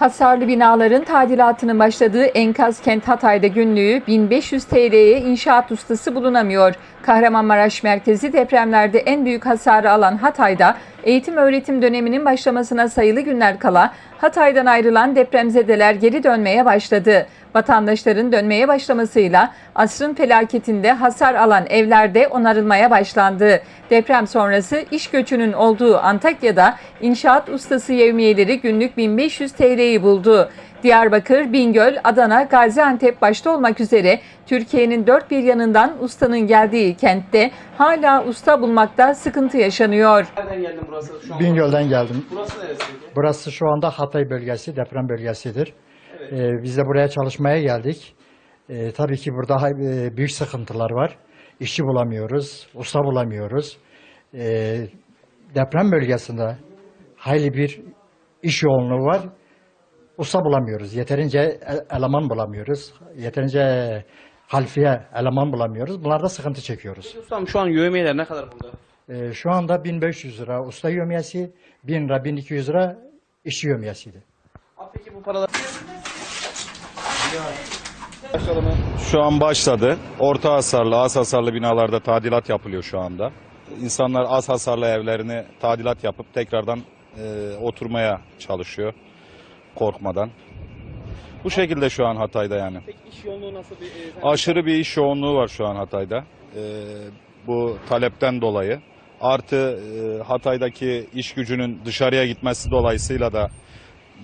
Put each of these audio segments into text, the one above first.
Hasarlı binaların tadilatının başladığı enkaz kent Hatay'da günlüğü 1500 TL'ye inşaat ustası bulunamıyor. Kahramanmaraş merkezi depremlerde en büyük hasarı alan Hatay'da eğitim öğretim döneminin başlamasına sayılı günler kala Hatay'dan ayrılan depremzedeler geri dönmeye başladı. Vatandaşların dönmeye başlamasıyla asrın felaketinde hasar alan evlerde onarılmaya başlandı. Deprem sonrası iş göçünün olduğu Antakya'da inşaat ustası yevmiyeleri günlük 1500 TL'yi buldu. Diyarbakır, Bingöl, Adana, Gaziantep başta olmak üzere Türkiye'nin dört bir yanından ustanın geldiği kentte hala usta bulmakta sıkıntı yaşanıyor. Nereden geldin burası şu an? Bingöl'den geldim. Burası neresi? Burası şu anda Hatay bölgesi, deprem bölgesidir. Ee, biz de buraya çalışmaya geldik. Ee, tabii ki burada e, büyük sıkıntılar var. İşçi bulamıyoruz, usta bulamıyoruz. Ee, deprem bölgesinde hayli bir iş yoğunluğu var. Usta bulamıyoruz. Yeterince e- eleman bulamıyoruz. Yeterince halfiye eleman bulamıyoruz. Bunlarda sıkıntı çekiyoruz. Ustam şu an yövmiyeler ne kadar burada? Ee, şu anda 1500 lira usta yömyesi, 1000 lira, 1200 lira işçi yömyesiydi. Abi peki bu paralar... Şu an başladı. Orta hasarlı, az hasarlı binalarda tadilat yapılıyor şu anda. İnsanlar az hasarlı evlerini tadilat yapıp tekrardan e, oturmaya çalışıyor korkmadan. Bu şekilde şu an Hatay'da yani. Peki iş yoğunluğu nasıl bir... E, Aşırı bir iş yoğunluğu var şu an Hatay'da. E, bu talepten dolayı. Artı e, Hatay'daki iş gücünün dışarıya gitmesi dolayısıyla da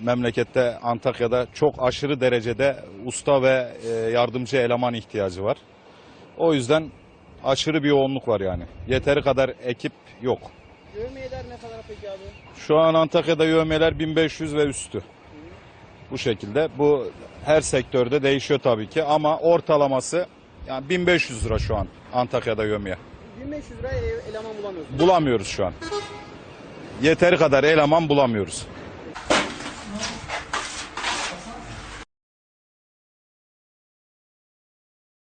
memlekette Antakya'da çok aşırı derecede usta ve e, yardımcı eleman ihtiyacı var. O yüzden aşırı bir yoğunluk var yani. Yeteri kadar ekip yok. Yövmiyeler ne kadar peki abi? Şu an Antakya'da yövmeler 1500 ve üstü. Bu şekilde. Bu her sektörde değişiyor tabii ki ama ortalaması yani 1500 lira şu an Antakya'da yövmeye. 1500 liraya ev- eleman bulamıyorsun. Bulamıyoruz şu an. Yeteri kadar eleman bulamıyoruz.